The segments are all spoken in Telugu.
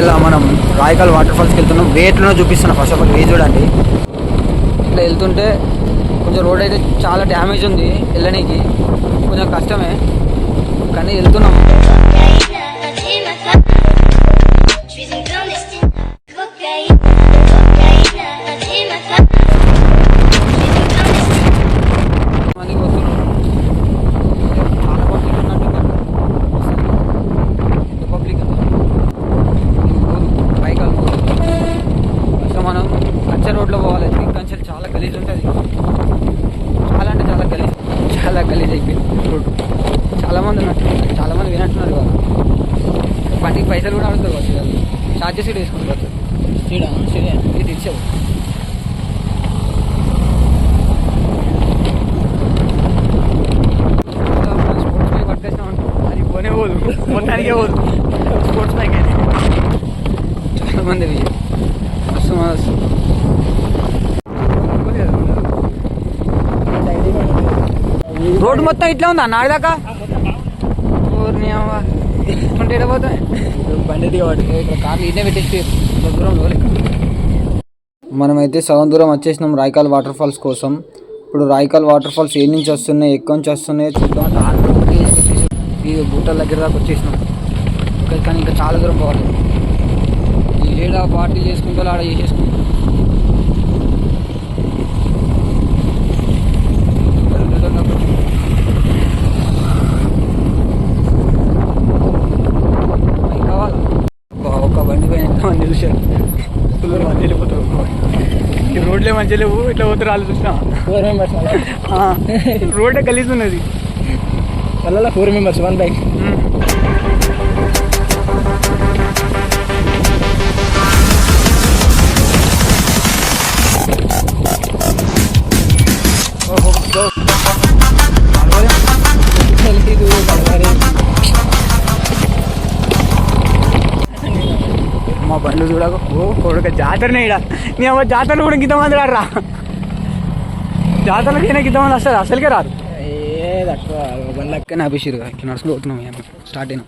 ఇలా మనం రాయకాల్ వాటర్ ఫాల్స్కి వెళ్తున్నాం. వేట్లోనే చూపిస్తున్నాం ఫస్ట్ ఆఫ్ ఆల్ వే చూడండి. ఇట్లా వెళ్తుంటే కొంచెం రోడ్ అయితే చాలా డ్యామేజ్ ఉంది వెళ్ళడానికి. కొంచెం కష్టమే. కానీ వెళ్తున్నాం. గలీజ్ అయిపోయింది రోడ్ చాలా మంది ఉన్నట్టు చాలా మంది వినట్టున్నారు కదా. బండికి పైసలు కూడా అడుగుతారు వాళ్ళు ఛార్జెస్ కూడా వేసుకుంటారు. ఇది ఇచ్చావు స్పోర్ట్స్ బైక్ పట్టేసినాం అనుకో, అది పోనే పోదు మొత్తానికే పోదు స్పోర్ట్స్ బైక్ అయితే చాలా మంది ఇవి. మస్తు మస్తు రోడ్డు మొత్తం ఇట్లా ఉందా? నాడిదాకా పోతాయి బండి కార్లు పెట్టేసి దూరం మనమైతే సగం దూరం వచ్చేసినాం రాయకాల్ వాటర్ ఫాల్స్ కోసం. ఇప్పుడు రాయకాల్ వాటర్ ఫాల్స్ ఏ నుంచి వస్తున్నాయి ఎక్కడి నుంచి వస్తున్నాయో చూద్దాం. ఈ బూటల దగ్గర దాకా వచ్చేసినాం. ఇంకా కానీ ఇంకా చాలా దూరం పోవాలి. ఈ ఏడ పార్టీ చేసుకుంటూ ఆడ చేసేసుకుంటాం కావాలి ఒక బండి పైన ఎంతమంది చూశారు ఫుల్ మంది వెళ్ళిపోతారు ఈ రోడ్లే మంచిగా లేవు ఇట్లా పోతారు వాళ్ళు చూసినా. ఫోర్ మెంబర్స్ రోడ్డే గలీజ్ ఉన్నది. వాళ్ళ ఫోర్ మెంబర్స్ వన్ బైక్ చూడక. ఓ కొడుక జాతరనే ఇడ నీ అమ్మ జాతరలు కూడా గిద్ద మంది రారా జాతరలకైనా గిద్ద మంది వస్తారు? అసలుకే రారు. ఏ తక్కువ వన్ లాక్ కానీ అభిషేక్ ఇక్కడ నడుచుకుంటూ పోతున్నాం స్టార్ట్ అయినాం.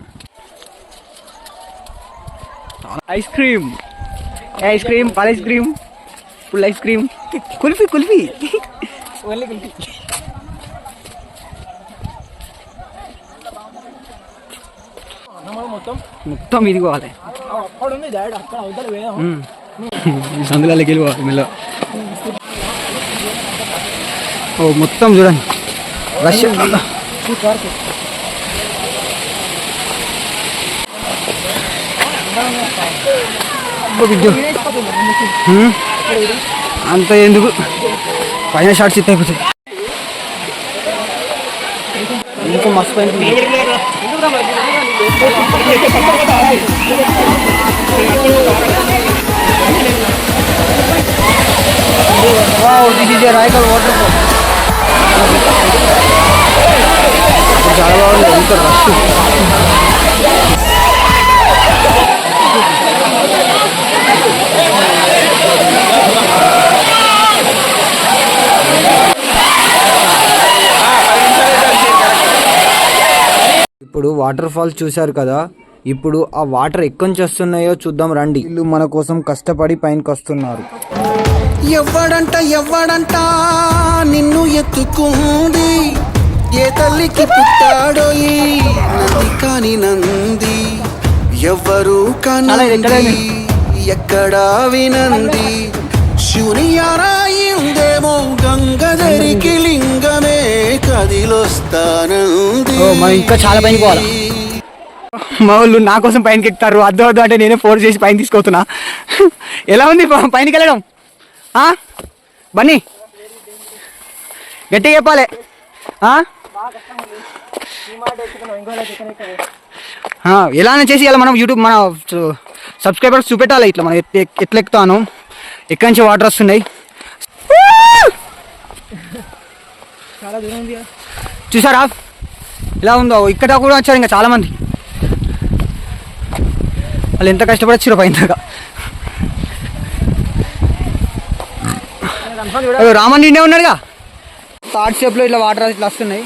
Ice cream. Ice cream? పాల ice cream? Full ice cream. Kulfi kulfi. Only మొత్తం? మొత్తం ఇది పోవాలి అక్కడ డాడీ అక్కడ అవతల సందులకి వెళ్ళిపోవాలి మెల్ల ఓ మొత్తం చూడండి. రష్ అంత ఎందుకు? పైన షార్ట్స్ ఇస్తే అయిపోతాయి ఇంకో మస్తు పైన wow this is Raikal waterfall చాలా బాగుంది ఎంత ఇప్పుడు వాటర్ ఫాల్స్ చూశారు కదా ఇప్పుడు ఆ వాటర్ ఎక్కడి నుంచి వస్తున్నాయో చూద్దాం రండి. వీళ్ళు మన కోసం కష్టపడి పైనకి వస్తున్నారు. ఎవ్వడంట ఎవ్వడంట నిన్ను ఎత్తుకుంది. ఏ తల్లికి పుట్టాడో నంది కాని నంది. ఎవ్వరు కనంది. ఎక్కడా వినంది. శివుని గంగధరికి లింగమే కదిలొస్తానంది ఓ, మనం ఇంకా చాలా పైకి పోవాలా? మా వాళ్ళు నా కోసం పైనకి ఎక్కుతారు అద్దు అద్దు అంటే నేనే ఫోర్స్ చేసి పైన తీసుకొస్తున్నా ఎలా ఉంది ప- పైనకి వెళ్ళడం? ఆ? బన్నీ? గట్టిగా చెప్పాలి. ఆ? ఆ, ఎలానే చేసి ఇలా మనం యూట్యూబ్ మన సబ్స్క్రైబర్స్ చూపెట్టాలి. ఇట్లా మనం ఎట్- ఎట్- ఎట్లా ఎక్కుతాను ఎక్కడి నుంచి వాటర్ వస్తున్నాయి? చాలా దూరం ఉంది చూసారా? ఇలా ఉందో? ఇక్కడ కూడా వచ్చారు ఇంకా చాలా మంది వాళ్ళు ఎంత కష్టపడి వచ్చారు పైన దాకా. రామన్ నిండే ఉన్నాడుగా. థర్డ్ షేప్లో ఇట్లా వాటర్ ఇట్లా వస్తున్నాయి.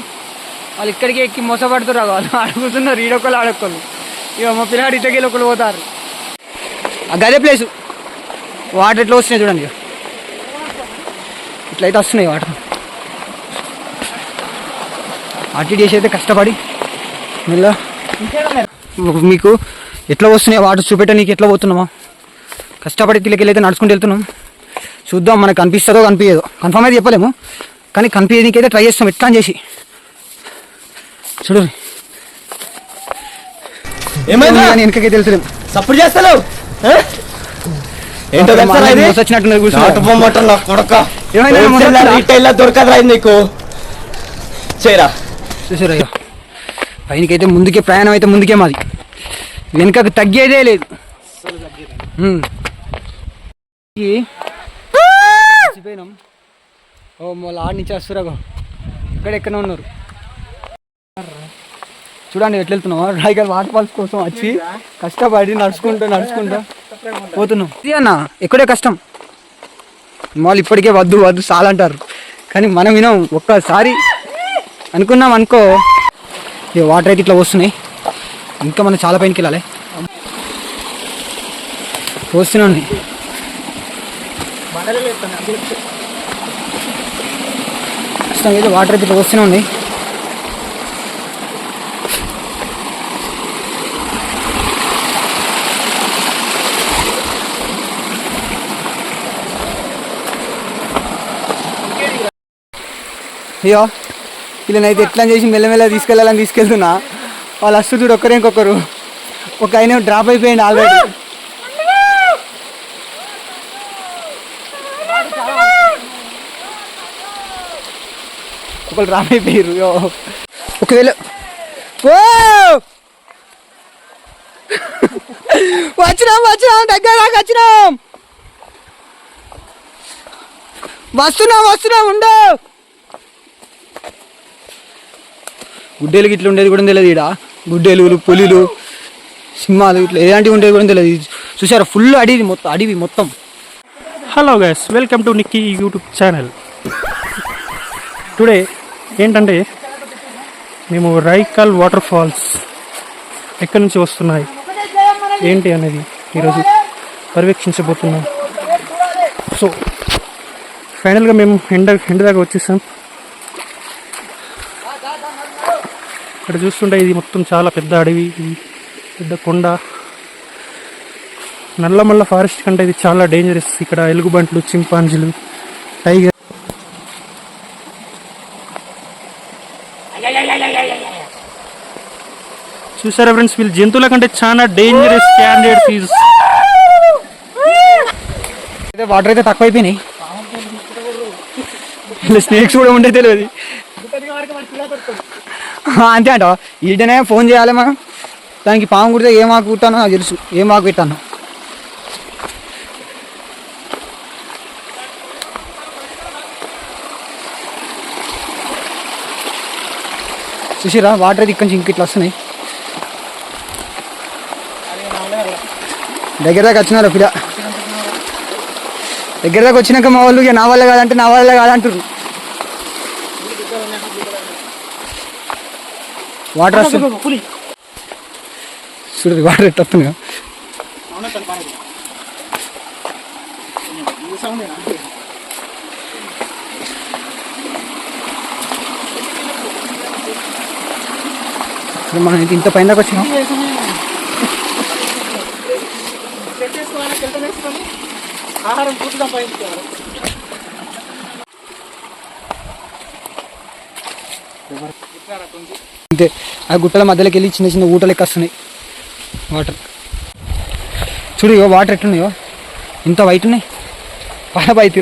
వాళ్ళు ఇక్కడికి ఎక్కి మోసపడుతున్నారు వాళ్ళు. అడుగుతున్నారు ఈడొకళ్ళు ఆడొక్కళ్ళు ఇక మా పిల్లాడు ఇటకెళ్ళి ఒకళ్ళు పోతారు. గదే ప్లేసు వాటర్ ఎట్లా వస్తున్నాయి చూడండి ఇక. ఇట్లయితే వస్తున్నాయి వాటర్. అటు చేసి అయితే కష్టపడి మీకు ఎట్లా వస్తున్నాయి వాటర్ చూపెట్టడానికి ఎట్లా పోతున్నామా? కష్టపడి తిలకెళ్ళి నడుచుకుంటూ వెళ్తున్నాం. చూద్దాం మనకు కనిపిస్తుందో కనిపించదో కన్ఫర్మ్ అయితే చెప్పలేము. కానీ కనిపించడానికి అయితే ట్రై చేస్తాం. ఎట్లా అని చేసి. చూడు ఏమైందా? కానీ వెనకకైతే వెళ్తున్నాం సప్పుడు చేస్తావు ఏంటో నా కొడక. రీటైల్ దొరకదురా నీకు. చేయరా? చూసారు అయ్యో పైనకైతే ముందుకే ప్రయాణం అయితే ముందుకే మాది. వెనుకకు తగ్గేదే లేదు. మర్చిపోయినాం. ఓ ఆడి నుంచి వస్తురాగో ఇక్కడ ఎక్కడ ఉన్నారు. చూడండి ఎట్లా వెళ్తున్నాం. రాయగల్ వాటర్ ఫాల్స్ కోసం వచ్చి కష్టపడి నడుచుకుంటూ నడుచుకుంటూ. పోతున్నాం. ఇది అన్న ఎక్కడే కష్టం. మాలు ఇప్పటికే వద్దు వద్దు చాలంటారు కానీ మనం వినం ఒక్కసారి అనుకున్నాం అనుకో ఈ వాటర్ అయితే ఇట్లా వస్తున్నాయి ఇంకా మనం చాలా పైనకి వెళ్ళాలి. వస్తున్నాయి ప్రస్తుతం అయితే వాటర్ అయితే ఇట్లా వస్తూనే ఉంది అయ్యో వీళ్ళనైతే ఎట్లా చేసి మెల్లమెల్ల తీసుకెళ్ళాలని తీసుకెళ్తున్నా. వాళ్ళు వస్తు చూడు ఒక్కరే ఇంకొకరు. ఒక ఆయన డ్రాప్ అయిపోయింది ఆల్రెడీ ఒకళ్ళు డ్రాప్ అయిపోయారు ఒకవేళ ఓ! వచ్చినాం వచ్చినాం దగ్గర దాకా వచ్చినాం. వస్తున్నాం వస్తున్నాం ఉండవు గుడ్డేలు ఇట్లా ఉండేది కూడా తెలియదు ఇక్కడ గుడ్డేలు పులిలు సింహాలు ఇట్లా ఎలాంటివి ఉండేది కూడా తెలియదు. చూసారా ఫుల్ అడివి మొత్తం అడివి మొత్తం. Hello guys welcome to Nikki YouTube channel today ఏంటంటే మేము రైకల్ వాటర్ ఫాల్స్ ఎక్కడి నుంచి వస్తున్నాయి? ఏంటి అనేది ఈరోజు పర్యవేక్షించబోతున్నాం. సో ఫైనల్గా మేము ఎండ ఎండ దాకా వచ్చేసాం. ఇక్కడ చూస్తుంటే ఇది మొత్తం చాలా పెద్ద అడవి పెద్ద కొండ. నల్లమల్ల ఫారెస్ట్ కంటే ఇది చాలా డేంజరస్ ఇక్కడ ఎలుగుబంట్లు చింపాంజీలు టైగర్. చూసారా ఫ్రెండ్స్ వీళ్ళు జంతువుల కంటే చాలా డేంజరస్ క్యాండిడేట్ ఈజ్ వాటర్ అయితే తక్కువ అయిపోయినాయి ఇలా స్నేక్స్ కూడా ఉండే తెలియదు. అంతే అంట. ఈడనే ఫోన్ చేయాలి మనం. దానికి పాము కుడితే ఏం ఆకు కుట్టానో నాకు తెలుసు. ఏం ఆకు పెట్టాను. చూసిరా వాటర్ అయితే ఇక్కడి నుంచి ఇంక ఇట్లా వస్తున్నాయి. దగ్గర దాకా వచ్చినారు పిల్ల దగ్గర దాకా వచ్చినాక మా వాళ్ళు ఇక నా వల్ల కాదంటే నా వల్ల కాదంటారు వాటర్ వస్తుంది. వాటర్ ఎట్లా వస్తుంది మనం ఇంత- ఇంత పైన దాకా వచ్చినాం ఆహారం పూర్తి సంపాదించుకోవాలి అంతే ఆ గుట్టల మధ్యలోకి వెళ్ళి చిన్న చిన్న ఊటలు ఎక్క వస్తున్నాయి వాటర్. చూడు ఇగో వాటర్ ఎట్లున్నాయో. ఇంత వైట్ ఉన్నాయి. పాల white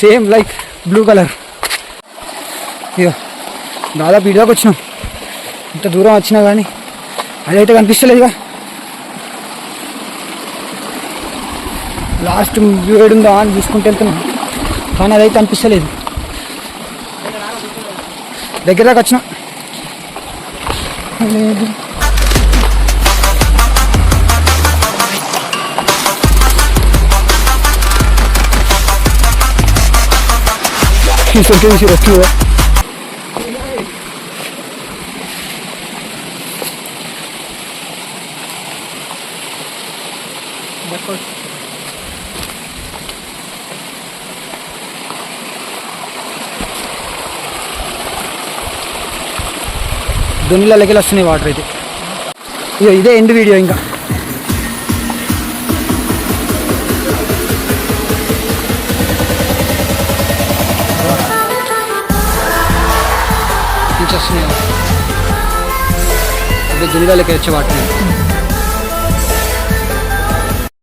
same like blue colour. ఇగో దాదాపు ఇటుదాకా వచ్చినాం. ఇంత దూరం వచ్చినా కానీ అదైతే కనిపిస్తలేదు ఇక లాస్ట్ ఏడుందా అని చూసుకుంటూ వెళ్తున్నాం. కానీ అదైతే అనిపిస్తలేదు దగ్గర దాకా వచ్చినాం. He's a Chissà che dice దున్నిలకి వస్తున్నాయి వాటర్ అయితే. ఇక ఇదే ఎండ్ వీడియో ఇంకా. వస్తున్నాయి. ఇప్పుడు దున్నిలకి వచ్చే వాటర్